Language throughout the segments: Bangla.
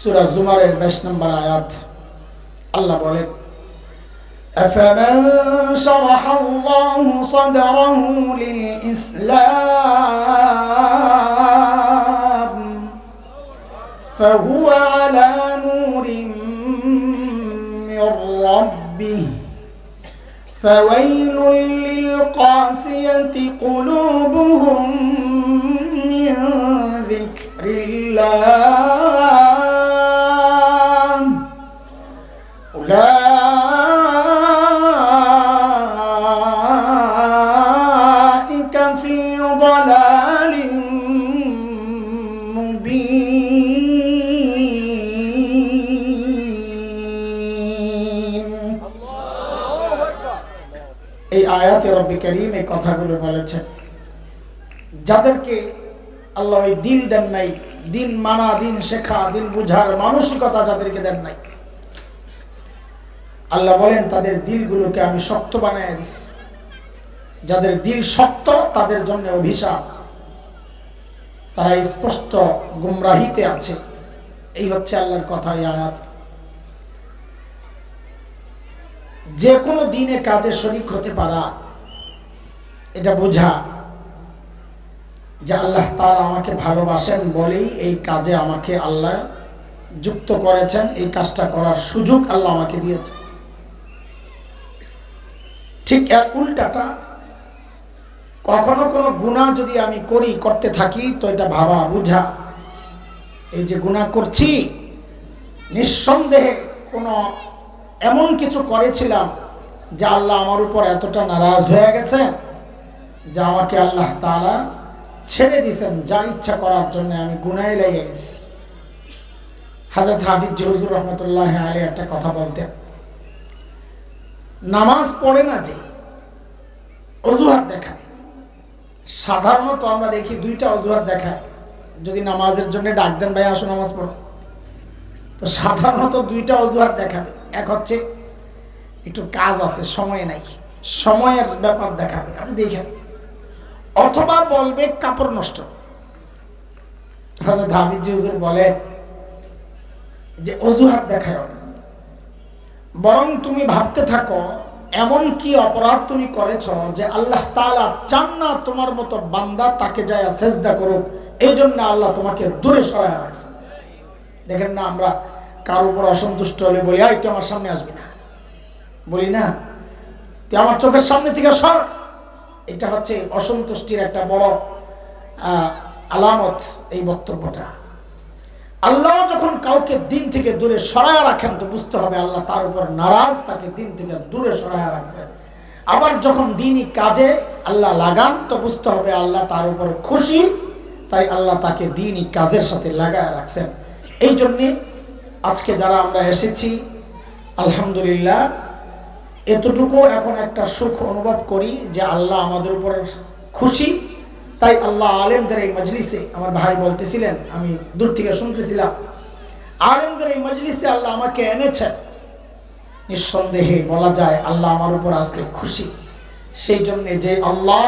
সুরা জুমারের বাইশ নম্বর আয়াত আল্লাহ বলেন أفمن شرح الله صدره للإسلام فهو على نور من ربه فويل للقاسية قلوبهم من ذكر الله এই আয়াতে রব্বি করিম এই কথাগুলো বলেছেন। যাদেরকে আল্লাহ ওই দিল দেন নাই, দিন মানা, দিন শেখা, দিন বুঝার মানসিকতা যাদেরকে দেন নাই, আল্লাহ বলেন, তাদের দিলগুলোকে আমি শক্ত বানায় দিচ্ছি যাদের দিল শক্ত, তাদের জন্য অভিশাপ। তারা স্পষ্ট গুমরাহিতে আছে। এই হচ্ছে আল্লাহর কথা, এই আয়াত। যে কোনো দিনে কাজে শরিক হতে পারা, এটা বোঝা যে আল্লাহ তার আমাকে ভালোবাসেন বলেই এই কাজে আমাকে আল্লাহ যুক্ত করেছেন, এই কাজটা করার সুযোগ আল্লাহ আমাকে দিয়েছেন। ঠিক এর উল্টাটা কখনো কোনো গুণা যদি আমি করি, করতে থাকি, তো এটা ভাবা বুঝা। এই যে গুণা করছি, নিঃসন্দেহে কোনো এমন কিছু করেছিলাম যে আল্লাহ আমার উপর এতটা নারাজ হয়ে গেছেন, যে আমাকে আল্লাহ তালা ছেড়ে দিয়েছেন, যা ইচ্ছা করার জন্য আমি গুনায় লেগে গেছি। হাজরত হাফিজ জহুজুর রহমতুল্লাহ আলী একটা কথা বলতেন, নামাজ পড়ে না যে, অজুহাত দেখায়। সাধারণত আমরা দেখি দুইটা অজুহাত দেখায়। যদি নামাজের জন্য ডাক দেন, ভাই, আসো নামাজ পড়ো। তো সাধারণত দুইটা অজুহাত দেখাবে। এক হচ্ছে, একটু কাজ আছে, সময় নাই। সময়ের ব্যাপার দেখাবে, আপনি দেখেন। অথবা বলবে, কাপড় নষ্ট। হয়তো বলে যে অজুহাত দেখায় বরং তুমি ভাবতে থাকো এমন কি অপরাধ তুমি করেছ যে আল্লাহ তাআলা চান না তোমার মতো বান্দা তাকে যায় সেজদা করুক? এই জন্য আল্লাহ তোমাকে দূরে সরায় রাখছে। দেখেন না, আমরা কার উপর অসন্তুষ্ট হলে বলি আই তুই আমার সামনে আসবি না। বলি, না, তুই আমার চোখের সামনে থেকে সর। এটা হচ্ছে অসন্তুষ্টির একটা বড় আলামত এই বক্তব্যটা। আল্লাহ যখন কাউকে দিন থেকে দূরে সরায় রাখেন, তো বুঝতে হবে আল্লাহ তার উপর নারাজ, তাকে দিন থেকে দূরে সরায় রাখছেন। আবার যখন দিনই কাজে আল্লাহ লাগান, তো বুঝতে হবে আল্লাহ তার উপর খুশি, তাই আল্লাহ তাকে দিনই কাজের সাথে লাগায় রাখছেন। এই জন্যে আজকে যারা আমরা এসেছি, আলহামদুলিল্লাহ, এতটুকু এখন একটা সুখ অনুভব করি যে আল্লাহ আমাদের উপর খুশি তাই আল্লাহ আলেমদের এই মজলিসে আমার ভাই বলতেছিলেন, আমি দূর থেকে শুনতেছিলাম, আলেমদের এই মজলিসে আল্লাহ আমাকে এনেছেন। নিঃসন্দেহে বলা যায় আল্লাহ আমার উপর আজকে খুশি। সেই জন্যে যে আল্লাহ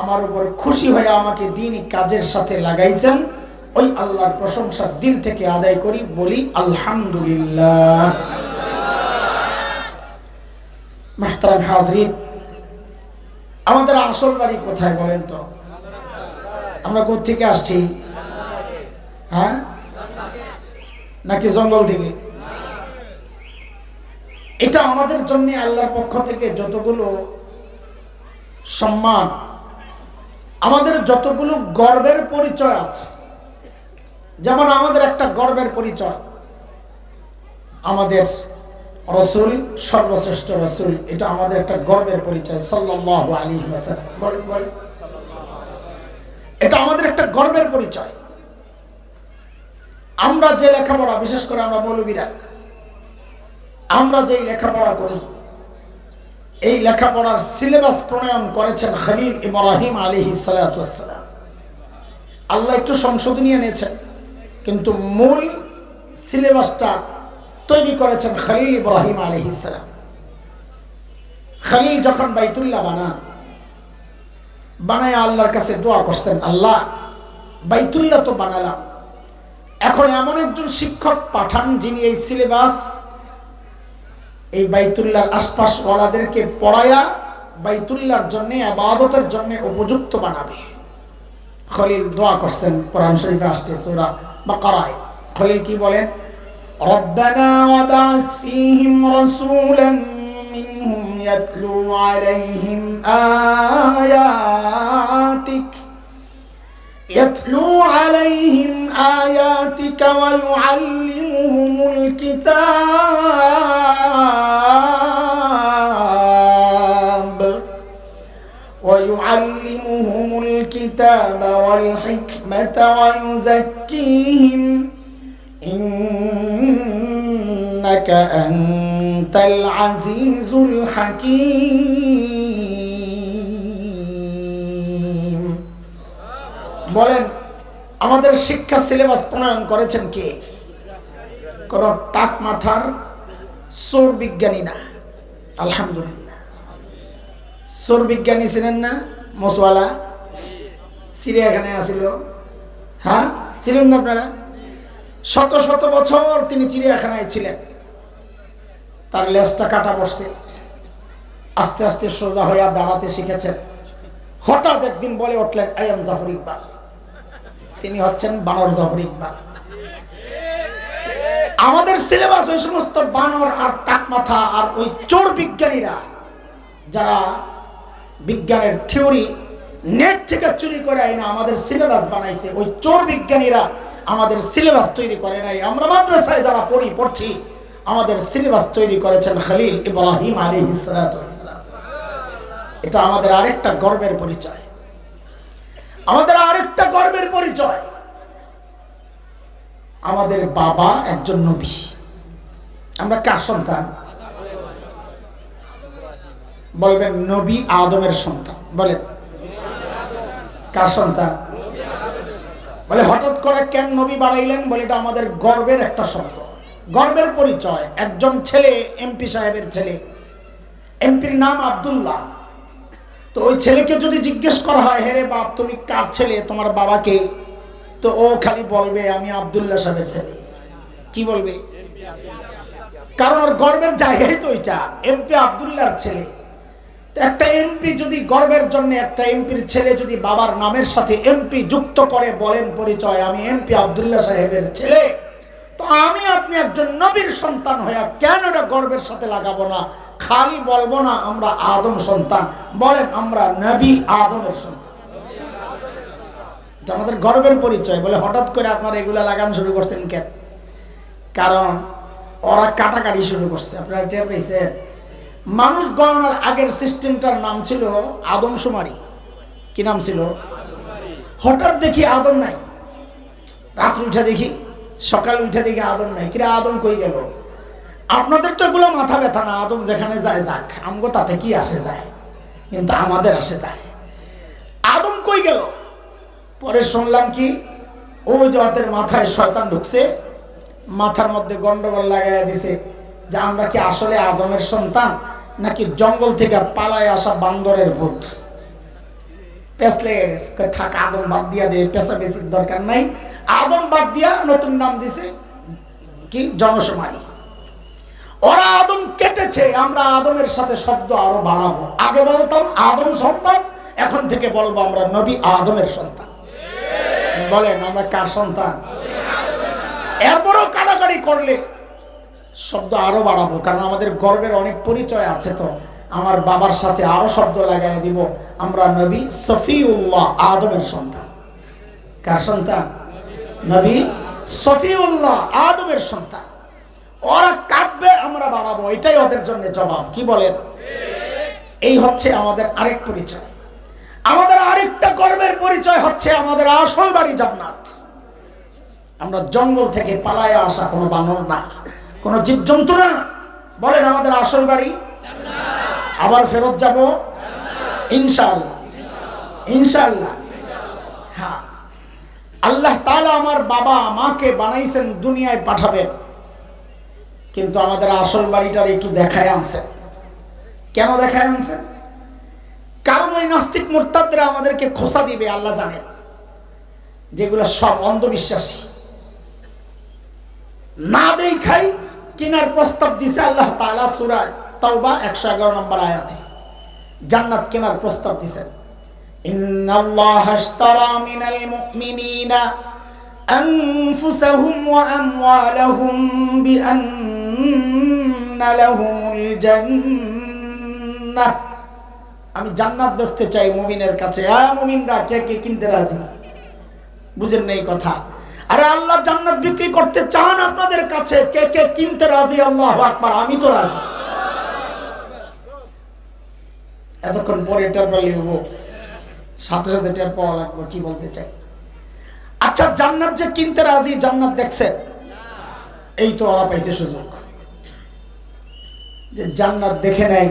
আমার উপর খুশি হয়ে আমাকে দিনই কাজের সাথে লাগাইছেন, ওই আল্লাহর প্রশংসা দিল থেকে আদায় করি, বলি আলহামদুলিল্লাহ। আমাদের আসল বাড়ি কোথায় বলেন তো? আমরা থেকে আসছি? হ্যাঁ? নাকি জঙ্গল থেকে? এটা আমাদের জন্য আল্লাহর পক্ষ থেকে যতগুলো সম্মান, আমাদের যতগুলো গর্বের পরিচয় আছে। যেমন আমাদের একটা গর্বের পরিচয়, আমাদের রসুল, সর্বশ্রেষ্ঠ রসুল, এটা আমাদের একটা গর্বের পরিচয় সাল্লাহ আলী বলেন বলেন। এটা আমাদের একটা গর্বের পরিচয়। আমরা যে লেখাপড়া, বিশেষ করে আমরা মৌলবীরা, আমরা যেই লেখাপড়া করি, এই লেখাপড়ার সিলেবাস প্রণয়ন করেছেন খলিল ইব্রাহিম আলী সালাম আল্লাহ একটু সংশোধনী এনেছেন কিন্তু মূল সিলেবাসটা তৈরি করেছেন খালিল ইব্রাহিম আলী ইসালাম খলিল যখন বাইতুল্লাহ বানান বানায় আল্লাহর কাছে দোয়া করছেন, আল্লাহ, বাইতুল্লাহ তো বানালাম। এখন এমন একজন শিক্ষক পাঠান যিনি এই সিলেবাস, এই বাইতুল্লার আশপাশওয়ালাদেরকে পড়ায়া বাইতুল্লার জন্যে, আবাদতের জন্যে উপযুক্ত বানাবে। খলিল দোয়া করছেন, কোরআন শরীফে আসছে সৌরা বা করায় খলিল কি বলেন? রব্বানা ওয়াবাস ফিহিম রাসূলান يتلو عليهم آياتك. يتلو عليهم آياتك ويعلمهم الكتاب. ويعلمهم الكتاب والحكمة ويزكيهم. إنك أنت আন্তাল আজিজুল হাকিম। বলেন, আমাদের শিক্ষা সিলেবাস প্রণয়ন করেছেন কে? কোনো টাক মাথার সোর বিজ্ঞানী না। আলহামদুলিল্লাহ। সোর বিজ্ঞানী ছিলেন না মশওয়ালা চিড়িয়াখানায় আসিল হ্যাঁ ছিলেন না আপনারা? শত শত বছর তিনি চিড়িয়াখানায় ছিলেন। তার লেজটা কাটা বসছে। আস্তে আস্তে সোজা হইয়া দাঁড়াতে শিখেছেন। হঠাৎ একদিন বলে উঠলেন, আই এম জাফর ইকবাল। তিনি হচ্ছেন বানর জাফর ইকবাল। আমাদের সিলেবাস ওই সমস্ত বানর আর টাক মাথা আর ওই চোর বিজ্ঞানীরা, যারা বিজ্ঞানের থিওরি নেট থেকে চুরি করে আইনা আমাদের সিলেবাস বানাইছে, ওই চোর বিজ্ঞানীরা আমাদের সিলেবাস তৈরি করে নাই। আমরা মাদ্রাসায় যারা পড়ি, পড়ছি আমাদের সিলেবাস তৈরি করেছেন খালিল ইব্রাহিম আলী এটা আমাদের আরেকটা গর্বের পরিচয়। আমাদের আরেকটা গর্বের পরিচয়। আমাদের বাবা একজন নবী। আমরা কার সন্তান? বলবেন নবী আদমের সন্তান। বলেন। কার সন্তান? বলে হঠাৎ করে কেন নবী বাড়াইলেন বলে এটা আমাদের গর্বের একটা শব্দ। গর্বের পরিচয়, একজন ছেলে, এমপি সাহেবের ছেলে। এমপির নাম আব্দুল্লাহ। তো ওই ছেলেকে যদি জিজ্ঞেস করা হয় হেরে বাপ, তুমি কার ছেলে? তোমার বাবাকে? তো ও খালি বলবে, আমি আবদুল্লাহ সাহেবের ছেলে। কি বলবে? কারণ ওর গর্বের জায়গায় তো ওইটা এমপি আবদুল্লাহর ছেলে। একটা এমপি যদি গর্বের জন্য, একটা এমপির ছেলে যদি বাবার নামের সাথে এমপি যুক্ত করে বলেন পরিচয়, আমি এমপি আবদুল্লাহ সাহেবের ছেলে। তো আমি আপনি একজন নবীর সন্তান হইয়া কেন এটা গর্বের সাথে লাগাবো না? খালি বলব না, আমরা আদম সন্তান। বলেন, আমরা নবী আদমের সন্তান। আমাদের গর্বের পরিচয়। বলে হঠাৎ করে আপনারা এগুলা লাগানো শুরু করছেন কেন? কারণ ওরা কাটাকাটি শুরু করছে। আপনারা টের পেয়েছেন? মানুষ গণনার আগের সিস্টেমটার নাম ছিল আদমশুমারি কি নাম ছিল? হঠাৎ দেখি আদম নাই। রাত্রে উঠে দেখি সকালে উঠে দেখি আদম নাই। কিরা আদম কই গেল? আপনাদের তো এগুলো মাথা ব্যথা না, আদম যেখানে যায় যাক, আমগো তাতে কি আসে যায়? কিন্তু আমাদের আসে যায়। আদম কই গেল? পরে শুনলাম কি, ও জতের মাথায় শয়তান ঢুকছে, মাথার মধ্যে গন্ডগোল লাগাইয়া দিছে যে আমরা কি আসলে আদমের সন্তান, নাকি জঙ্গল থেকে পালায় আসা বান্দরের ভূত? পেঁচলে থাক, আদম বাদ দিয়া দে পেঁচা বেশির দরকার নাই। আদম বাদ দিয়া নতুন নাম দিছে কি? জনসমারি। ওরা আদম কেটেছে, আমরা আদমের সাথে শব্দ আরও বাড়াবো। আগে বলতাম আদম সন্তান, এখন থেকে বলব আমরা নবী আদমের সন্তান। বলেন, আমরা কার সন্তান? এরপরও কাটাকাটি করলে শব্দ আরও বাড়াবো, কারণ আমাদের গর্বের অনেক পরিচয় আছে তো। আমার বাবার সাথে আরও শব্দ লাগাই দিব, আমরা নবী সফিউল্লাহ আদমের সন্তান। কার সন্তান? নবী সফিউল্লাহ আদমের সন্তান। ওরা কাটবে আমরা বাড়াবো। এটাই ওদের জন্য জবাব। কি বলেন? এই হচ্ছে আমাদের আরেক পরিচয়। আমাদের আরেকটা গর্বের পরিচয় হচ্ছে আমাদের আসল বাড়ি জান্নাত। আমরা জঙ্গল থেকে পালায় আসা কোনো বানর না, কোনো জীবজন্তু না। বলেন আমাদের আসল বাড়ি? আবার ফেরত যাব? ইনশাআল্লাহ। ইনশাআল্লাহ। আল্লাহ তালা আমার বাবা মাকে বানাইছেন দুনিয়ায় পাঠাবেন। কিন্তু আমাদের আসল বাড়িটার একটু দেখায় আনছেন কেন দেখায় আনছেন কারণ ওই নাস্তিক মোরতাদরা আমাদেরকে খোসা দিবে, আল্লাহ জানেন যেগুলো সব অন্ধবিশ্বাসী। না দেই খাই কিনার প্রস্তাব দিছে আল্লাহ তাআলা সূরা তাওবা 111 নম্বর আয়াতে। জান্নাত কেনার প্রস্তাব দিছেন ইন্নাল্লাহ আশতারা মিনাল মুমিনিনা أنفسهم وأموالهم بأن لهم الجنة আমি জান্নাত বেচতে চাই মুমিনের কাছে আ মুমিনরা কে কে কিনতে রাজি বুঝেন না এই কথা আরে আল্লাহ জান্নাত বিক্রি করতে চান আপনাদের কাছে কে কে কিনতে রাজি আল্লাহ আকবার আমি তো রাজি এতক্ষণ পরে টের পারলে হবো সাথে সাথে টের পাওয়া লাগবে, কি বলতে চাই? আচ্ছা জান্নাত যে কিনতে রাজি, জান্নাত দেখছেন? এই তো ওরা পাইছে সুযোগ। যে জান্নাত দেখে নেয়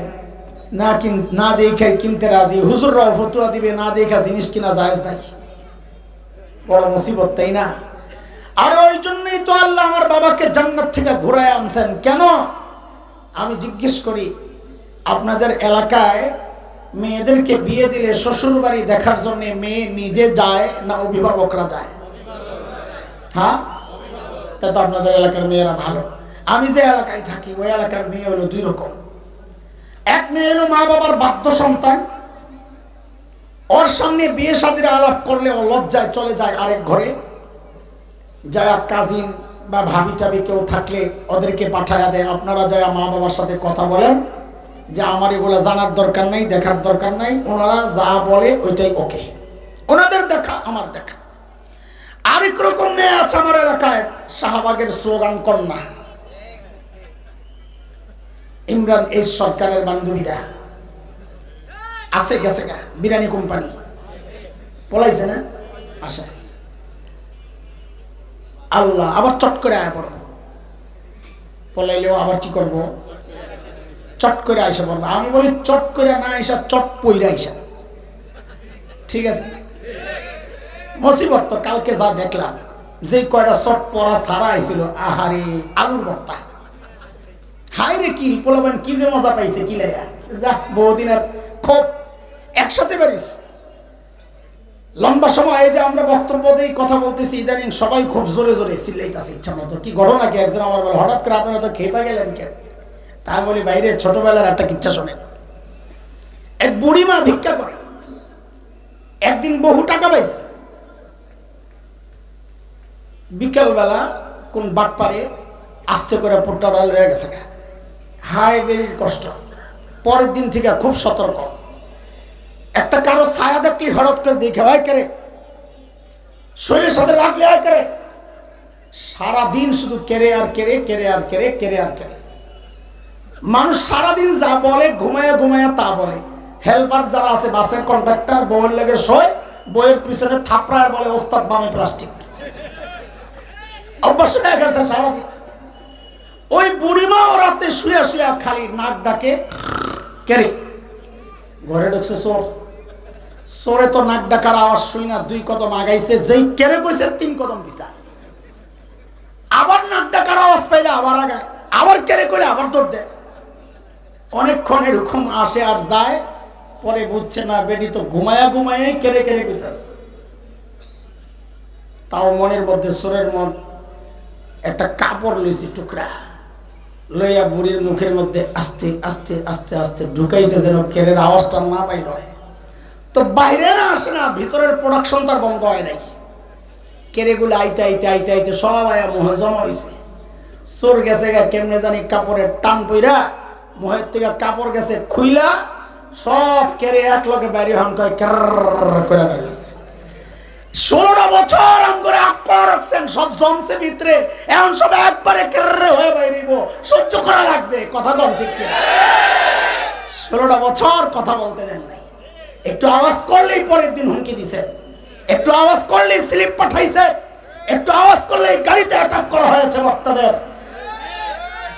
না কিন, না দেখে কিনতে রাজি, হুজুররাও ফতুয়া দিবে, না দেখা জিনিস কিনা জায়েজ নাই। বড় মুসিবত, তাই না? আর ওই জন্যই তো আল্লাহ আমার বাবাকে জান্নাত থেকে ঘুরায় আনছেন। কেন? আমি জিজ্ঞেস করি, আপনাদের এলাকায় মেয়েদেরকে বিয়ে দিলে শ্বশুর বাড়ি দেখার জন্য মেয়ে নিজে যায় না অভিভাবকরা যায়? হ্যাঁ? তা তো আপনাদের এলাকার মেয়েরা ভালো। আমি যে এলাকায় থাকি, ওই এলাকার মেয়ে হলো দুই রকম। এক মেয়ে হলো মা বাবার বাধ্য সন্তান। ওর সামনে বিয়ে শাদির আলাপ করলে ও লজ্জায় চলে যায় আরেক ঘরে। যায় কাজিন বা ভাবি টাবি কেউ থাকলে ওদেরকে পাঠায়া দেয়। আপনারা যায় মা বাবার সাথে কথা বলেন। যে আমার এগুলো জানার দরকার নাই, দেখার দরকার নাই, ওনারা যা বলে ওইটাই ওকে। ওনাদের দেখা, আমার দেখা। আরেক রকম মেয়ে আছে আমার এলাকায়, শাহবাগের স্লোগান, কন্যা। ইমরান এই সরকারের বান্ধবীরা। আছে, গেছে গা, বিরিয়ানি কোম্পানি। পলাইছে না? আসে। আল্লাহ, আবার চট করে আয় পড়ব পলাইলেও আবার কি করব? চট করে আইসা পড়ব আমি বলি, চট করে না আইসা, চট পইরা ঠিক আছে? মুসিবত তো কালকে যা দেখলাম যে কয়টা চট পরা ছাড়া আইছিল, আহারে, আলুর বক্তা হাই রে কিল পোলাবেন কি যে মজা পাইছে কিলাইয়া যা বহুদিন আর খুব একসাথে পারিস লম্বা সময় যে আমরা বক্তব্য দিই, কথা বলতেছি, ইদানিং সবাই খুব জোরে জোরে চিল্লাইতেছে ইচ্ছা মতো। কি ঘটনা কি? একজন আমার বলে, হঠাৎ করে আপনারা তো খেপা গেলেন কেন? তা বলি, বাইরে ছোটবেলার একটা কিচ্ছা শোনেন এক বুড়িমা ভিক্ষা করে। একদিন বহু টাকা পাইছে। বিকালবেলা কোন বাট পারে আস্তে করে পোট্টা ডাল হয়ে গেছে হাই বেরির কষ্ট। পরের দিন থেকে খুব সতর্ক। একটা কারও ছায়া দেখলে হঠাৎ করে দেখে হয় করে শরীরের সাথে লাগলে হয় করে সারাদিন শুধু কেড়ে আর কেড়ে কেড়ে আর কেড়ে কেড়ে আর কেড়ে মানুষ সারাদিন যা বলে, ঘুমায় ঘুমায় তা বলে। হেল্পার যারা আছে, বাসের কন্ট্রাক্টর বইয়ের লেগে শোয় বইয়ের পিছনে থাপড়ায় বলে, ওস্তাদ, বামে প্লাস্টিক অভ্যাস হয়ে গেছে সারাদিন। ওই বুড়িমা ও রাতে শুয়ে শুয়ে খালি নাক ডাকে কেরে ঘরে ঢুকছে চোর। চোরে তো নাক ডাকার আওয়াজ শুই না, দুই কদম আগাইছে, যেই কেড়ে কইছে, তিন কদম পিছায় আবার নাক ডাকার আওয়াজ পাইলে আবার আগায়, আবার কেড়ে কইলে আবার দৌড় দেয়। অনেকক্ষণ এরকম আসে আর যায়, পরে বুঝছে না, বেডি তো ঘুমায়া ঘুমায় কেড়ে কেড়ে কইতাছে। তাও মনের মধ্যে, সোরের মন, একটা কাপড় লইছি, টুকরা। লইয়া বুড়ির মুখের মধ্যে আস্তে আস্তে আস্তে আস্তে ঢুকাইছে যেন কেরের আওয়াজটা না বাইর হয়। তো বাইরে না আসে না, ভিতরের প্রোডাকশন তার বন্ধ হয় নাই। কেরেগুলো আইতে আইতে আইতে আইতে সব আয়া মোহে জমা হয়েছে চোর গেছে গা, কেমনে জানি কাপড়ের টান পইরা মোহের থেকে কাপড় গেছে, খুইলা সব কেরে এক লগে বাইরে হন কয় করে বেরিয়েছে। বছর আক্কা রাখছেন, সব জমছে ভিতরে, এখন সব একবারে হয়ে বাইরিব। সহ্য করা লাগবে, কথা কন ঠিক কিনা। ষোলোটা বছর কথা বলতে দেন নাই। একটু আওয়াজ করলেই পরের দিন হুমকি দিছেন একটু আওয়াজ করলেই স্লিপ পাঠাইছে। একটু আওয়াজ করলেই গাড়িতে অ্যাটাক করা হয়েছে বক্তাদের।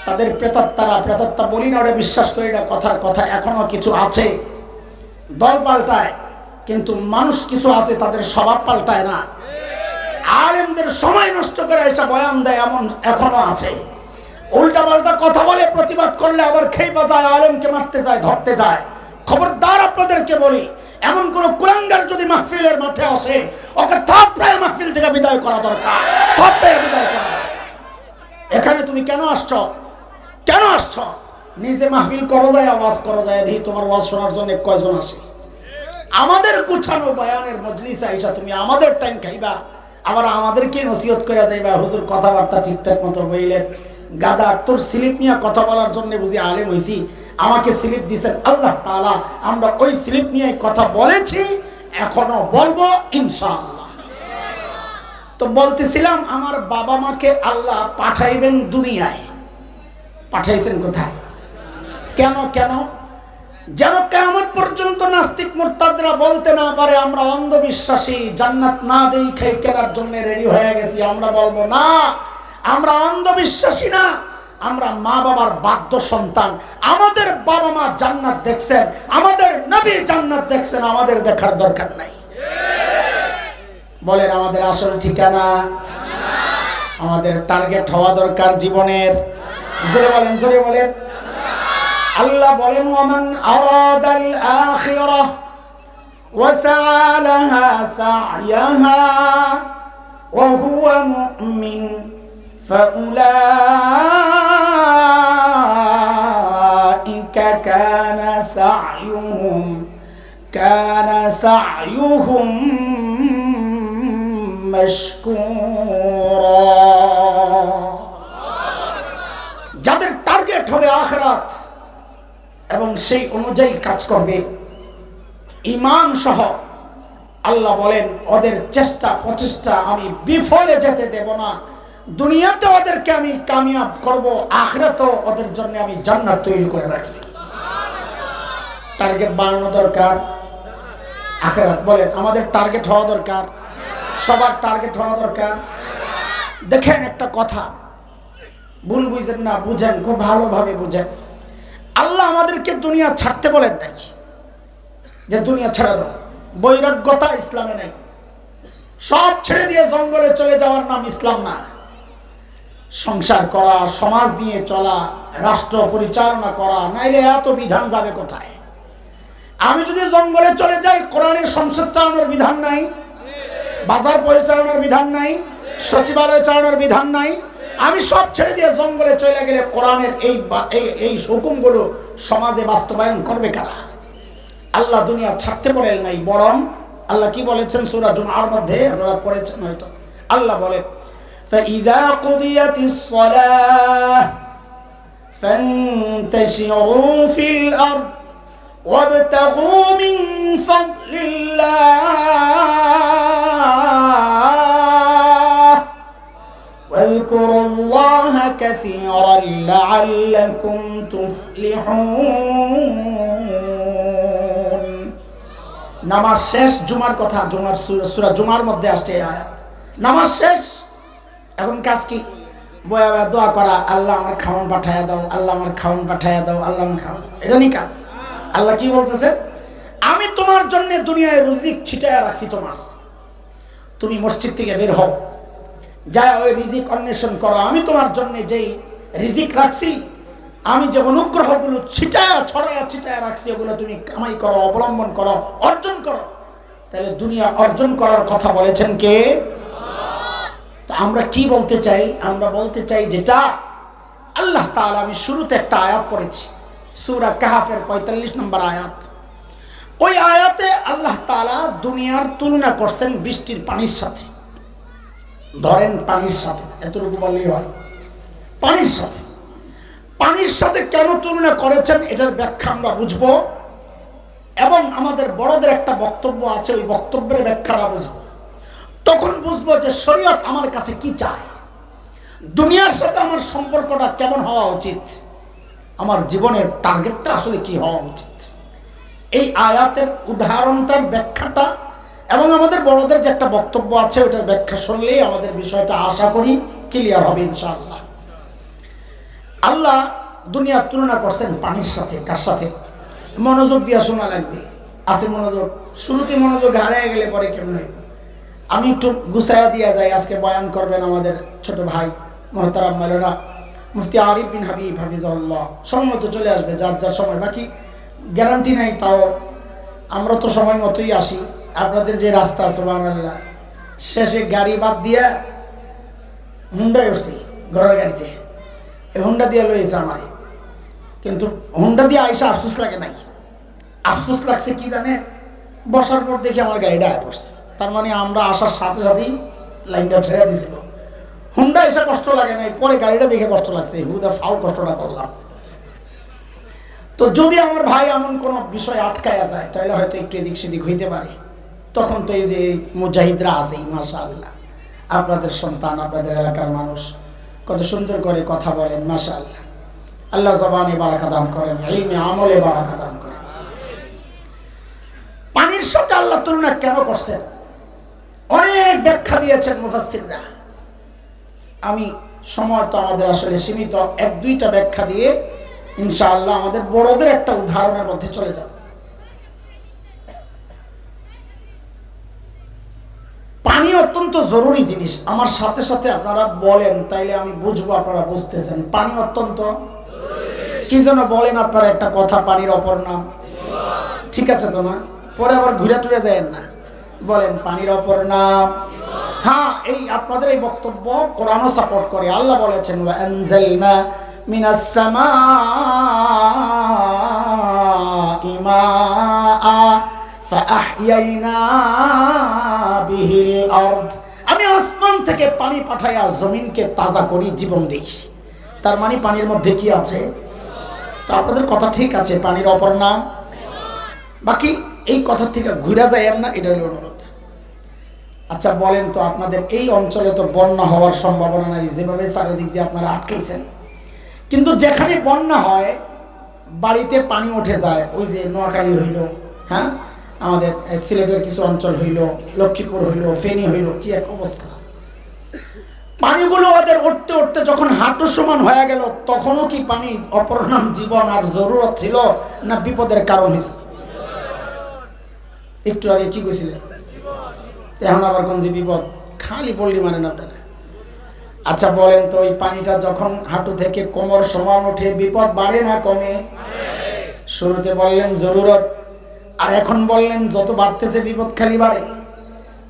তাদের প্রেতাত্মারা প্রেতাত্মা বলি না ওটা বিশ্বাস করি না, কথার কথা এখনও কিছু আছে। দল পাল্টায়, কিন্তু মানুষ কিছু আছে, তাদের স্বভাব পাল্টায় না। আলেমদের সময় নষ্ট করে এসে বয়ান দেয়, এমন এখনও আছে। উল্টা পাল্টা কথা বলে প্রতিবাদ করলে আবার খেয়ে বাজায় আলেমকে মারতে যায়, ধরতে যায়। খবরদার আপনাদেরকে বলি, এমন কোন কুলাঙ্গার যদি মাহফিলের মাঠে আসে, ওকে থাপড়ায় মাহফিল থেকে বিদায় করা দরকার, থাপড়ায় বিদায় করা এখানে তুমি কেন আসছ? কেন আসছ? নিজে মাহফিল করো যায়, আওয়াজ করো যায়, দেখি তোমার ওয়াজ শোনার জন্য কয়জন আসে। আমাদের গুছানো বয়ানের মজলিস আইসা তুমি আমাদের টাইম খাইবা, আবার আমাদেরকে নসিহত করে যাইবা, হুজুর কথাবার্তা ঠিকঠাক মতো বইলেন। গাদা, তোর স্লিপ নিয়ে কথা বলার জন্য বুঝি আলেম হইছি, আমাকে স্লিপ দিছেন আল্লাহ তাআলা, আমরা ওই স্লিপ নিয়ে কথা বলেছি, এখনও বলব ইনশাআল্লাহ। তো বলতেছিলাম, আমার বাবা মাকে আল্লাহ পাঠাইবেন দুনিয়ায়। পাঠাইছেন কোথায়? কেন কেন? যেন কেমন পর্যন্ত নাস্তিক মোরতাদরা বলতে না পারে আমরা অন্ধবিশ্বাসী, জান্নাত না দেই খেয়ে কেনার জন্য রেডি হয়ে গেছি। আমরা বলব, না, আমরা অন্ধবিশ্বাসী না। আমরা মা বাবার বাধ্য সন্তান। আমাদের বাবা মা জান্নাত দেখছেন, আমাদের নবী জান্নাত দেখছেন, আমাদের দেখার দরকার নাই। বলেন, আমাদের আসল ঠিকানা, আমাদের টার্গেট হওয়া দরকার জীবনের। জোরে বলেন জোরে বলেন আল্লাহ বলেন ওমান আরাদাল আখিরাহ وسعى لها سعيها وهو مؤمن فأولئك كان سعيهم كان سعيهم مشكورا টার্গেট হবে আখরাত। এবং সেই অনুযায়ী কাজ করবে। ইমান সহ আল্লাহ বলেন, ওদের চেষ্টা, প্রচেষ্টা আমি বিফলে যেতে দেব না। দুনিয়াতে ওদেরকে আমি কামিয়াব করব, আখরাতেও ওদের জন্য আমি জান্নাত তৈরি করে রাখছি। টার্গেট বানানো দরকার। আখরাত বলেন, আমাদের টার্গেট হওয়া দরকার। সবার টার্গেট হওয়া দরকার। দেখেন একটা কথা ভুল বুঝেন না, বুঝেন, খুব ভালোভাবে বুঝেন। আল্লাহ আমাদেরকে দুনিয়া ছাড়তে বলেন নাই। যে দুনিয়া ছেড়ে দাও। বৈরাগ্যতা ইসলামে নেই। সব ছেড়ে দিয়ে জঙ্গলে চলে যাওয়ার নাম ইসলাম না। সংসার করা, সমাজ দিয়ে চলা, রাষ্ট্র পরিচালনা করা, নাইলে এত বিধান যাবে কোথায়? আমি যদি জঙ্গলে চলে যাই, কোরআনের সংসদ চালানোর বিধান নাই, বাজার পরিচালনার বিধান নাই, সচিবালয় চালানোর বিধান নাই আমি সব ছেড়ে দিয়ে জঙ্গলে চলে গেলে কোরআনের এই বা- এই- এই হুকুমগুলো সমাজে বাস্তবায়ন করবে কারা আল্লাহ দুনিয়া ছাড়তে বলেন নাই বরং আল্লাহ কি বলেছেন সূরা জুমার মধ্যে আপনারা পড়েছেন হয়তো আল্লাহ বলেন فإذا قضيت الصلاة فانتشروا في الأرض وابتغوا من فضل الله لعلكم تفلحون নামাজ শেষ জুমার কথা জুমার সুরা জুমার মধ্যে আসছে এই আয়াত নামাজ শেষ এখন কাজ কি বয়া বয়া দোয়া করা আল্লাহ আমার খাওয়ান পাঠায়া দাও আল্লাহ আমার খাওয়ান পাঠায়া দাও আল্লাহ আমার খাওয়ান এটা নি কাজ আল্লাহ কি বলতেছেন আমি তোমার জন্য দুনিয়ায় রুজিক ছিটায়া রাখছি তোমার তুমি মসজিদ থেকে বের হও যা ওই রিজিক অন্বেষণ করো আমি তোমার জন্য যেই রিজিক রাখছি, আমি যে অনুগ্রহগুলো ছিটায়া, ছড়ায়া, ছিটায়া রাখছি ওগুলো তুমি কামাই করো, অবলম্বন করো, অর্জন করো। তাহলে দুনিয়া অর্জন করার কথা বলেছেন কে? তো আমরা কি বলতে চাই? আমরা বলতে চাই যেটা আল্লাহ তাআলা, আমি শুরুতে একটা আয়াত পড়েছি, সূরা কাহাফের পঁয়তাল্লিশ নম্বর আয়াত। ওই আয়াতে আল্লাহ তাআলা দুনিয়ার তুলনা করছেন বৃষ্টির পানির সাথে। ধরেন পানির সাথে, এতটুকু বললেই হয়। পানির সাথে। পানির সাথে কেন তুলনা করেছেন এটার ব্যাখ্যা আমরা বুঝব। এবং আমাদের বড়দের একটা বক্তব্য আছে, ওই বক্তব্যের ব্যাখ্যাটা বুঝব। তখন বুঝব যে শরীয়ত আমার কাছে কি চায়। দুনিয়ার সাথে আমার সম্পর্কটা কেমন হওয়া উচিত? আমার জীবনের টার্গেটটা আসলে কি হওয়া উচিত? এই আয়াতের উদাহরণটার ব্যাখ্যাটা এবং আমাদের বড়দের যে একটা বক্তব্য আছে ওটার ব্যাখ্যা শুনলেই আমাদের বিষয়টা আশা করি ক্লিয়ার হবে ইনশাআল্লাহ। আল্লাহ দুনিয়ার তুলনা করছেন পানির সাথে, কার সাথে? মনোযোগ দিয়া শোনা লাগবে। আছে মনোযোগ। শুরুতে মনোযোগ হারিয়ে গেলে পরে কেমন হইব? আমি একটু গুছাইয়া দিয়া যাই, আজকে বয়ান করবেন আমাদের ছোট ভাই মহতারাম মালেরা মুফতি আরিফ বিন হাবিব হাফিজাউল্লাহ সময় মতো চলে আসবে, যার যার সময়। বাকি গ্যারান্টি নাই, তাও আমরা তো সময় মতোই আসি। আপনাদের যে রাস্তা আছে আল্লাহ শেষে গাড়ি বাদ দিয়া হুন্ডায় উঠছি, ঘরের গাড়িতে। হুন্ডা দিয়ে লইছে আমারে। কিন্তু হুন্ডা দিয়ে আইসা আফসোস লাগে নাই। আফসোস লাগছে কি জানে? বসার পর দেখি আমার গাড়িটা আয় পড়ছে। তার মানে আমরা আসার সাথে সাথেই লাইনটা ছেড়ে দিয়েছিল। হুন্ডা এসে কষ্ট লাগে নাই, পরে গাড়িটা দেখে কষ্ট লাগছে। হুদা ফাউ কষ্টটা করলাম। তো যদি আমার ভাই এমন কোনো বিষয় আটকায়া যায়, তাহলে হয়তো একটু এদিক সেদিক হইতে পারে। তখন তো এই যে মুজাহিদরা আছে মাসা আল্লাহ আপনাদের সন্তান, আপনাদের এলাকার মানুষ। কত সুন্দর করে কথা বলেন মাসা আল্লাহ আল্লাহ জবানে বারাকা দান করেন, ইলমে আমলে বারাকা দান করেন। পানির সাথে আল্লাহ তুলনা কেন করছেন? অনেক ব্যাখ্যা দিয়েছেন মুফাসসিররা। আমি সময় তো আমাদের আসলে সীমিত, এক দুইটা ব্যাখ্যা দিয়ে ইনশাআল্লাহ আমাদের বড়দের একটা উদাহরণের মধ্যে চলে যাব। অত্যন্ত জরুরি জিনিস। আমার সাথে সাথে আপনারা বলেন, তাইলে আমি বুঝব আপনারা বুঝতেছেন। পানি অত্যন্ত কি যেন বলেন আপনারা একটা কথা পানির অপর নাম? ঠিক আছে তো না? পরে আবার ঘুরে টুরে যায় না। বলেন, পানির অপর নাম? হ্যাঁ এই আপনাদের এই বক্তব্য কোরআনও সাপোর্ট করে। আল্লাহ বলেছেন ওয়ানজালনা মিনাস সামাই মাআ ফাআহইয়াইনা বিহিল আরদ। আমি আসমান থেকে পানি পাঠাইয়া জমিনকে তাজা করি, জীবন দেই। তার মানে পানির মধ্যে কি আছে? তো আপনাদের কথা ঠিক আছে, পানির অপর নাম। বাকি এই কথা থেকে ঘুরে যায় না এটা হলো অনুরোধ। আচ্ছা বলেন তো, আপনাদের এই অঞ্চলে তো বন্যা হওয়ার সম্ভাবনা নাই, যেভাবে চারিদিক দিয়ে আপনারা আটকাইছেন কিন্তু যেখানে বন্যা হয়, বাড়িতে পানি উঠে যায়, ওই যে নোয়াখালী হইল হ্যাঁ? আমাদের সিলেটের কিছু অঞ্চল হইল, লক্ষ্মীপুর হইল, ফেনী হইল, কি এক অবস্থা? পানিগুলো ওদের উঠতে উঠতে যখন হাঁটু সমান হয়ে গেল, তখনও কি পানি অপর নাম জীবন আর জরুরত ছিল না বিপদের কারণ হয়েছে একটু আগে কি কইছিলেন? এখন আবার কোন যে বিপদ? খালি পল্লি মারেন আপনারা। আচ্ছা বলেন তো ওই পানিটা যখন হাঁটু থেকে কোমর সমান ওঠে, বিপদ বাড়ে না কমে? শুরুতে বললেন, জরুরত। আর এখন বললেন, যত বাড়তেছে বিপদ খালি বাড়ে।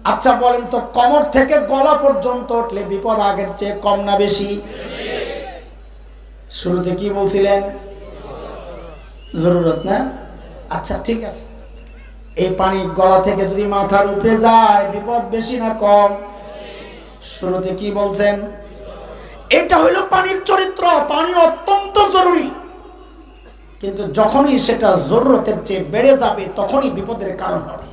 আচ্ছা বলেন তো, কোমর থেকে গলা পর্যন্ত উঠলে বিপদ আগের চেয়ে কম না বেশি? শুরুতে কি বলছিলেন? জরুরত না? আচ্ছা ঠিক আছে। এই পানি গলা থেকে যদি মাথার উপরে যায়, বিপদ বেশি না কম? শুরুতে কি বলছেন? এটা হইল পানির চরিত্র। পানি অত্যন্ত জরুরি। কিন্তু যখনই সেটা জরুরতের চেয়ে বেড়ে যাবে তখনই বিপদের কারণ হবে।